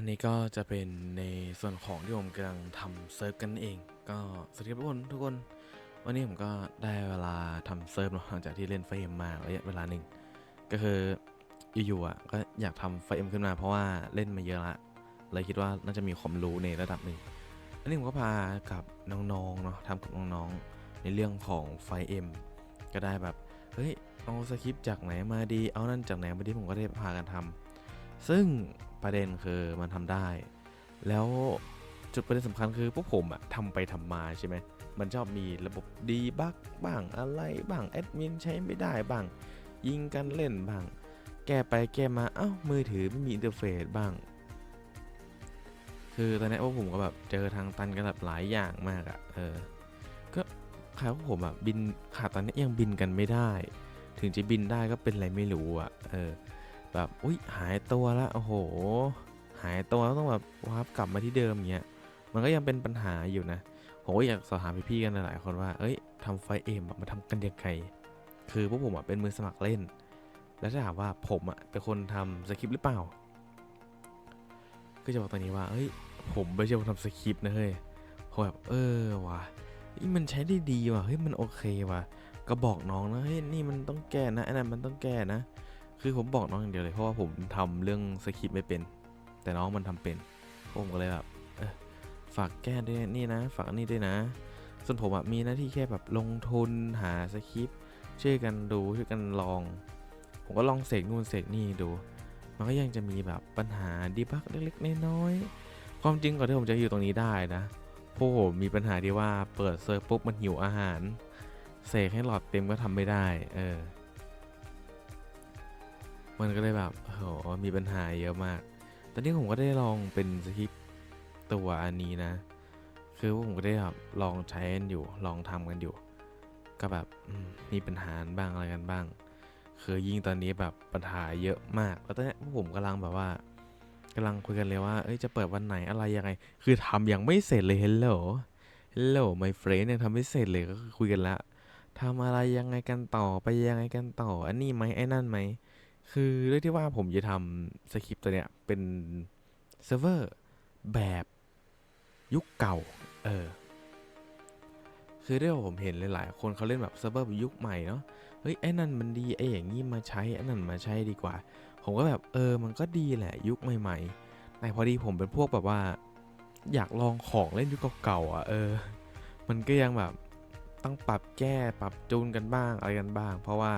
อันนี้ก็จะเป็นในส่วนของที่ผมกำลังทำเซิร์ฟกันเอง ก็สวัสดีครับทุกคนทุกคน วันนี้ผมก็ได้เวลาทำเซิร์ฟเนาะหลังจากที่เล่นไฟเอ็มมาระยะเวลาหนึ่ง ก็คืออยู่ๆอะก็อยากทำไฟเอ็มขึ้นมาเพราะว่าเล่นมาเยอะละเลยคิดว่าน่าจะมีความรู้ในระดับหนึ่งอันนี้ผมก็พากับน้องๆเนาะทำกับน้องๆในเรื่องของไฟเอ็มก็ได้แบบเฮ้ยเอาสคริปต์จากไหนมาดีเอานั่นจากไหนมาดีผมก็ได้พากันทำซึ่ง ประเด็นคือมันทำได้ แล้วจุดประเด็นสำคัญคือพวกผมอะทำไปทำมาใช่ไหมมันชอบมีระบบดีบักบ้างอะไรบ้างแอดมินใช้ไม่ได้บ้าง ยิงกันเล่นบ้าง แก้ไปแก้มาเอ้ามือถือไม่มีอินเทอร์เฟซบ้าง คือตอนนี้พวกผมก็แบบเจอทางตันกันแบบหลายอย่างมากอะเออ ก็ขาพวกผมอะบินขาตอนนี้ยังบินกันไม่ได้ ถึงจะบินได้ก็เป็นอะไรไม่รู้อะเออ แบบอุ้ยหายตัวแล้วโอ้โห หายตัวแล้วต้องแบบวาร์ปกลับมาที่เดิมเงี้ยมันก็ยังเป็นปัญหาอยู่นะผมก็อยากสอบถามพี่ๆกันหลายๆคนว่าเอ้ยทำไฟเอ็มมาทำกันยังไงคือพวกผมอะเป็นมือสมัครเล่น แล้วถ้าถามว่าผมอะเป็นคนทำสคริปต์หรือเปล่า ก็จะบอกตอนนี้ว่าเอ้ยผมไม่ใช่คนทำสคริปต์นะเฮ้ยผมแบบเออว่ะมันใช้ได้ดีว่ะเฮ้ยมันโอเคว่ะก็บอกน้องนะเฮ้ยนี่มันต้องแก้นะอ้นั่นมันต้องแก้นะ คือผมบอกน้องอย่างเดียวเลยเพราะว่าผมทำเรื่องสคริปต์ไม่เป็น แต่น้องมันทำเป็น ผมก็เลยแบบฝากแก้ด้วยนี่นะ ฝากนนี้ด้วยนะ ส่วนผมอะมีหน้าที่แค่แบบลงทุนหาสคริปต์ช่วยกันดูช่วยกันลอง ผมก็ลองเสกนู่นเสกนี่ดู มันก็ยังจะมีแบบปัญหาดีบักเล็กๆน้อยๆความจริงก่อนที่ผมจะอยู่ตรงนี้ได้นะพวกผมมีปัญหาที่ว่าเปิดเซิร์ฟปุ๊บมันหิวอาหารเสกให้หลอดเต็มก็ทำไม่ได้ เออ มันก็เลยแบบโหมีปัญหาเยอะมาก ตอนนี้ผมก็ได้ลองเป็นสคริปต์ตัวอันนี้นะ คือผมก็ได้แบบลองใช้กันอยู่ ลองทำกันอยู่ ก็แบบมีปัญหาบ้างอะไรกันบ้าง คือยิ่งตอนนี้แบบปัญหาเยอะมาก แล้วตอนนี้ผมกำลังแบบว่ากำลังคุยกันเลยว่า เอ้ย จะเปิดวันไหนอะไรยังไง คือทำยังไม่เสร็จเลย hello hello my friend ยังทำไม่เสร็จเลยก็คือคุยกันละทำอะไรยังไงกันต่อไปยังไงกันต่อ อันนี้ไหมไอ้นั่นไหม คือเรื่องที่ว่าผมจะทำสคริปต์ตัวเนี้ยเป็นเซิร์ฟเวอร์แบบยุคเก่า เออ คือเรื่องผมเห็นหลายๆคนเขาเล่นแบบเซิร์ฟเวอร์ยุคใหม่เนาะ เฮ้ยไอ้นั่นมันดีไอ้อย่างงี้มาใช้ไอ้นั่นมาใช้ดีกว่า ผมก็แบบเออมันก็ดีแหละยุคใหม่ๆ แต่พอดีผมเป็นพวกแบบว่า อยากลองของเล่นยุคเก่าๆอะเออ มันก็ยังแบบต้องปรับแก้ปรับจูนกันบ้างอะไรกันบ้าง เพราะว่า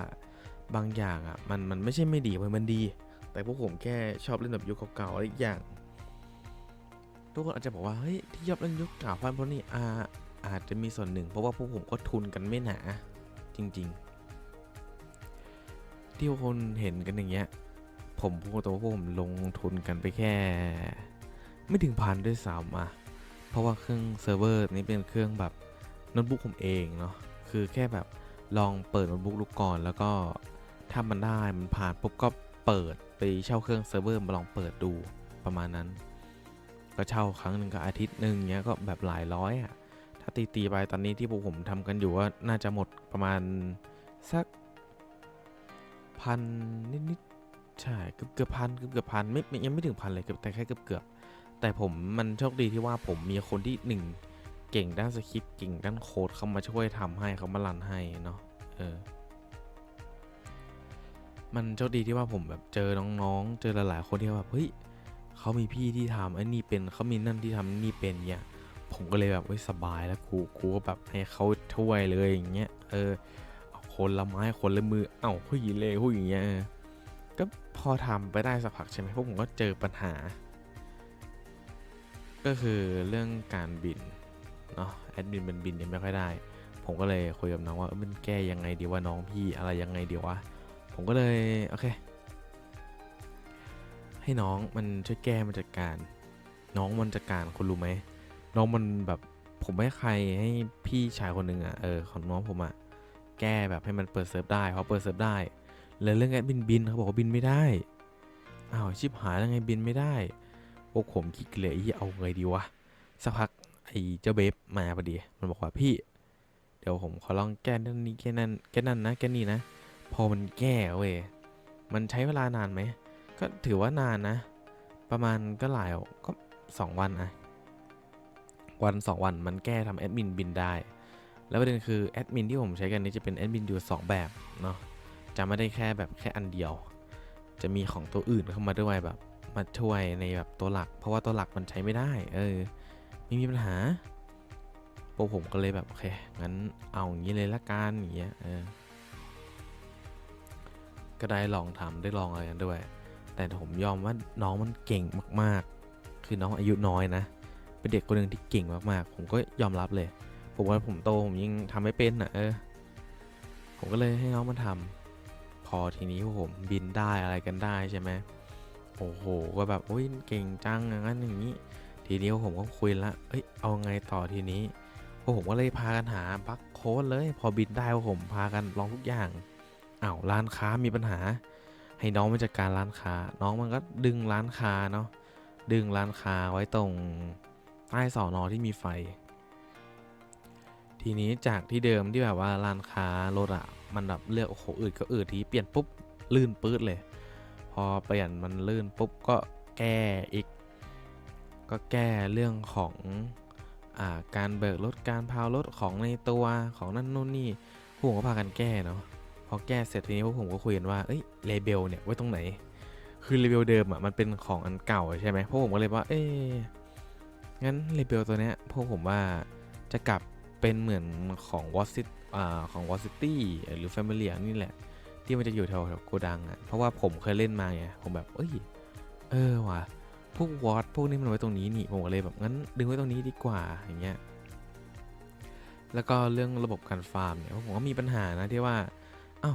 บางอย่างอะมันมันไม่ใช่ไม่ดีมันมันดี แต่พวกผมแค่ชอบเล่นแบบยุคเก่าๆอะไรอีกอย่าง ทุกคนอาจจะบอกว่าเฮ้ยที่ชอบเล่นยุคเก่าเพราะเพราะนี่อาอาจจะมีส่วนหนึ่ง เพราะว่าพวกผมก็ทุนกันไม่หนาจริง ๆ ที่พวกคนเห็นกันอย่างเงี้ยผมพูดตรงว่าพวกผมลงทุนกันไปแค่ ไม่ถึงพันด้วยซ้ำอะเพราะว่าเครื่องเซิร์ฟเวอร์นี้เป็นเครื่องแบบโน้ตบุ๊กผมเองเนาะคือแค่แบบลองเปิดโน้ตบุ๊กดูก่อนแล้วก็ ถ้ามันได้มันผ่านปุ๊บก็เปิดไปเช่าเครื่องเซิร์ฟเวอร์มาลองเปิดดูประมาณนั้น ก็เช่าครั้งหนึ่งก็อาทิตย์หนึ่งเงี้ยก็แบบหลายร้อยอะถ้าตีตีไปตอนนี้ที่พวกผมทำกันอยู่ว่าน่าจะหมดประมาณสักพันนิดๆใช่เกือบเกือบพันเกือบเกือบพันไม่ยังไม่ถึงพันเลยเกือบแต่แค่เกือบเกือบแต่ผมมันโชคดีที่ว่าผมมีคนที่หนึ่งเก่งด้านสคริปต์เก่งด้านโค้ดเขามาช่วยทำให้เขามารันให้เนาะเออ มันโชคดีที่ว่าผมแบบเจอน้องๆ เจอหลายๆคนที่แบบเฮ้ยเขามีพี่ที่ทำไอ้นี่เป็นเขามีนั่นที่ทำนี่เป็นเนี่ยผมก็เลยแบบเฮ้ยสบายแล้วกูกูก็แบบให้เขาช่วยเลยอย่างเงี้ยเออคนละไม้คนละมือเอ้าผู้หญิงเลยผู้หญิงเงี้ยก็พอทำไปได้สักพักใช่ไหมพวกผมก็เจอปัญหา ก็คือเรื่องการบินเนาะแอดมินมันบินยังไม่ค่อยได้ ผมก็เลยคุยกับน้องว่าเอ้ยมันแก้ยังไงดีว่าน้องพี่อะไรยังไงดีวะ ผมก็เลย โอเค ให้น้องมันช่วยแก้มันจัดการ น้องมันจัดการคุณรู้ไหม น้องมันแบบผมให้ใครให้พี่ชายคนหนึ่งอะเออของน้องผมอะแก้แบบให้มันเปิดเซิร์ฟได้เพราะเปิดเซิร์ฟได้แล้วเรื่องแอดบินบินเขาบอกว่าบินไม่ได้อ้าวชิบหายแล้วไงบินไม่ได้พวกผมคิดเลยไอ้เอาไงดีวะสักพักไอ้เจ้าเบฟมาพอดี มันบอกว่าพี่ เดี๋ยวผมขอลองแก้นั่นนี้แก้นั่นแก้นั่นนะแก้นี่นะ พอมันแก้เว้ยมันใช้เวลานานไหม ก็ถือว่านานนะ ประมาณก็หลายก็สองวันอะวันสองวันมันแก้ทำแอดมินบินได้ แล้วประเด็นคือแอดมินที่ผมใช้กันนี้จะเป็นแอดมินอยู่สองแบบเนาะจะไม่ได้แค่แบบแค่อันเดียว จะมีของตัวอื่นเข้ามาด้วยแบบมาช่วยในแบบตัวหลัก เพราะว่าตัวหลักมันใช้ไม่ได้ เออ ไม่มีปัญหาพวกผมก็เลยแบบโอเคงั้นเอาอย่างนี้เลยละกันอย่างเงี้ยเออ ก็ได้ลองทำได้ลองอะไรกันด้วย แต่ผมยอมว่าน้องมันเก่งมากๆ คือน้องอายุน้อยนะ เป็นเด็กคนหนึ่งที่เก่งมากๆ ผมก็ยอมรับเลย ผมว่าผมโตผมยังทำไม่เป็นอะเออ ผมก็เลยให้น้องมาทำพอทีนี้พวกผมบินได้อะไรกันได้ใช่ไหมโอ้โห ก็แบบโอ้ยเก่งจังอย่างนั้นอย่างนี้ ทีนี้ผมก็คุยละ เอ้ย เอาไงต่อทีนี้พวกผมก็เลยพากันหาบั๊กโค้ดเลย พอบินได้พวกผมพากันลองทุกอย่าง อ้าวร้านค้ามีปัญหา ให้น้องมาจัดการร้านค้า น้องมันก็ดึงร้านค้าเนาะดึงร้านค้าไว้ตรงใต้สอนอที่มีไฟ ทีนี้จากที่เดิมที่แบบว่าร้านค้ารถอะมันแบบเลือกโอ้โหอืดก็อืดทีเปลี่ยนปุ๊บลื่นปื๊ดเลย พอเปลี่ยนมันลื่นปุ๊บก็แก้อีก ก็แก้เรื่องของอ่าการเบิกรถการพาวรถของในตัวของนั่นนู่นนี่พวกก็พากันแก้เนาะ อแก้เสร็จทีนี้พวกผมก็คุยกันว่าเอ้ยเลเบลเนี่ยไว้ตรงไหน คือเลเบลเดิมอะมันเป็นของอันเก่าใช่ไหมพวกผมก็เลยว่าเอ๊งั้นเลเบลตัวเนี้ยพวกผมว่าจะกลับเป็นเหมือนของวอซิตอ่าของวอซิตี้หรือแฟมิเลียนี่แหละ ที่มันจะอยู่แถวแถวโกดังอะเพราะว่าผมเคยเล่นมาไงผมแบบเอ้ยเออว่ะพวกวอตพวกนี้มันไว้ตรงนี้นี่ผมก็เลยแบบงั้นดึงไว้ตรงนี้ดีกว่าอย่างเงี้ยแล้วก็เรื่องระบบการฟาร์มเนี่ยผมก็มีปัญหานะที่ว่า เอ้า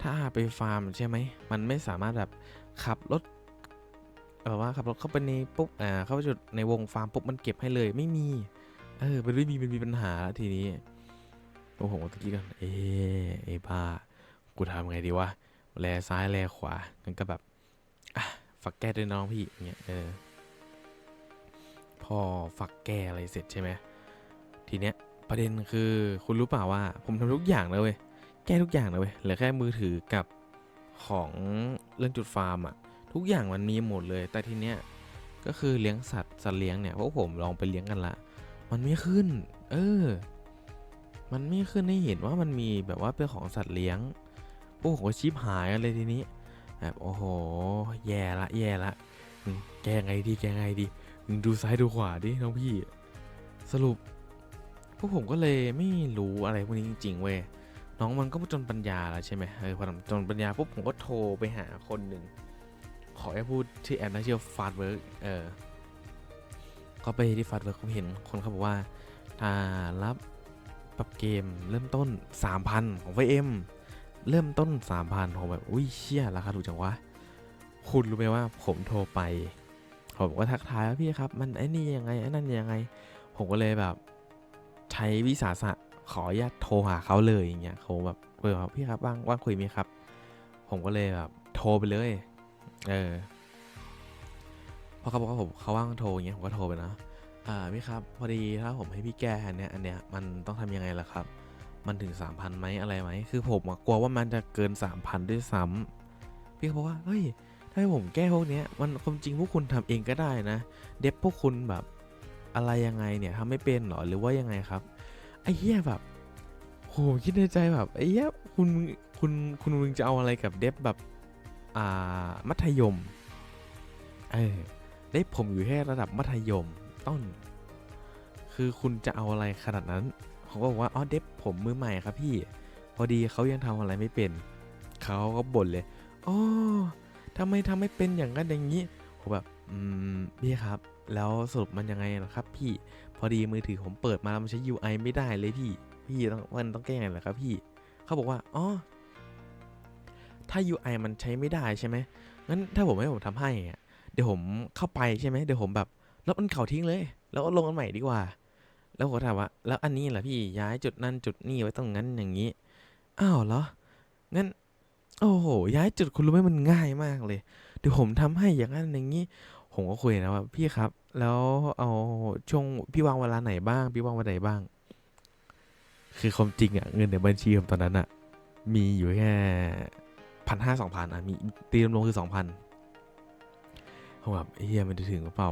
ถ้าไปฟาร์มใช่ไหม มันไม่สามารถแบบขับรถแบบว่าขับรถเข้าไปในปุ๊บ อ่า เข้าไปจุดในวงฟาร์มปุ๊บมันเก็บให้เลยไม่มี เออมันไม่มีมันมีปัญหาแล้วทีนี้โอ้โหตะกี้กันเอ๊ะไอ้บ้า กูทำไงดีวะ แลซ้ายแลขวางั้นก็แบบอะฝักแก้ด้วยน้องพี่เงี้ย เออ พอฝักแก้อะไรเสร็จใช่ไหม ทีเนี้ยประเด็นคือคุณรู้เปล่าว่า ผมทำทุกอย่างเลยเว้ย แก้ทุกอย่างเลยเว้ยเหลือแค่มือถือกับของเรื่องจุดฟาร์มอะทุกอย่างมันมีหมดเลย แต่ทีเนี้ยก็คือเลี้ยงสัตว์สัตว์เลี้ยงเนี่ยพวกผมลองไปเลี้ยงกันละ มันไม่ขึ้น เออ มันไม่ขึ้นให้เห็นว่ามันมีแบบว่าเป็นของสัตว์เลี้ยงพวกผมก็ชิบหายกันเลยทีนี้แบบโอ้โห แย่ละแย่ละแกไงดีแกไงดีดูซ้ายดูขวาดิน้องพี่ สรุปพวกผมก็เลยไม่รู้อะไรพวกนี้จริงๆเว้ย น้องมันก็จนปัญญาแล้วใช่ไหมเออพอจนปัญญาปุ๊บผมก็โทรไปหาคนหนึ่งขอให้พูดชื่อแอปนะชื่อฟาดเวิร์กเออก็ไปที่ฟาดเวิร์กผมเห็นคนเขาบอกว่าถ้ารับปรับเกมเริ่มต้น 3,000 ของไฟเอ็มเริ่มต้น 3,000ผมแบบอุ้ยเชี่ยราคาถูกจังวะคุณรู้ไหมว่าผมโทรไป ผมก็ทักทายว่าพี่ครับ มันไอ้นี่ยังไงไอ้นั่นยังไง ผมก็เลยแบบ ใช้วิสาสะ ขออนุญาตโทรหาเขาเลยอย่างเงี้ยเขาแบบเออพี่ครับว่างว่างคุยไหมครับ ผมก็เลยแบบโทรไปเลย เออพอเขาบอกว่าผมเขาว่างโทรอย่างเงี้ยผมก็โทรไปนะอ่าพี่ครับ พอดีถ้าผมให้พี่แก้อันเนี้ยอันเนี้ยมันต้องทำยังไงล่ะครับ มันถึงสามพันไหมอะไรไหมคือผมกลัวว่ามันจะเกินสามพันด้วยซ้ำพี่เขาบอกว่าเฮ้ยถ้าให้ผมแก้พวกเนี้ยมันความจริงพวกคุณทำเองก็ได้นะ เด็บพวกคุณแบบอะไรยังไงเนี่ยทำไม่เป็นหรอหรือว่ายังไงครับ ไอ้เหี้ยแบบโหคิดในใจแบบไอ้เหี้ยคุณคุณคุณมึงจะเอาอะไรกับเดฟแบบอ่ามัธยมเออเดฟผมอยู่แค่ระดับมัธยมต้น คือคุณจะเอาอะไรขนาดนั้นเขาก็บอกว่าอ๋อเดฟผมมือใหม่ครับพี่ พอดีเขายังทำอะไรไม่เป็นเขาก็บ่นเลยอ๋อทำไมทำไม่เป็นอย่างนั้นอย่างนี้ผมแบบอืมพี่ครับ แล้วสรุปมันยังไงล่ะครับ พี่ พอดีมือถือผมเปิดมาแล้วมันใช้ UI ไม่ได้เลยพี่ พี่ต้องมันต้องแก้ไงล่ะครับพี่ เขาบอกว่าอ๋อถ้า UI มันใช้ไม่ได้ใช่ไหมงั้นถ้าผมให้ผมทำให้เดี๋ยวผมเข้าไปใช่ไหมเดี๋ยวผมแบบลบอันเก่าทิ้งเลย แล้วก็ลงอันใหม่ดีกว่า แล้วผมก็ถามว่า แล้วอันนี้ล่ะพี่ย้ายจุดนั่นจุดนี่ไว้ตรงนั้นอย่างนี้อ้าวเหรองั้นโอ้โหย้ายจุดคุณรู้ไหมมันง่ายมากเลย เดี๋ยวผมทำให้อย่างนั้นอย่างนี้ ผมก็คุยนะว่าพี่ครับ แล้วเอาช่วงพี่วางเวลาไหนบ้าง พี่วางวันไหนบ้าง คือความจริงอะเงินในบัญชีผมตอนนั้นอะมีอยู่แค่พันห้าสองพันอะมีตีรวมๆคือสองพันผมแบบเฮียมันจะถึงหรือเปล่า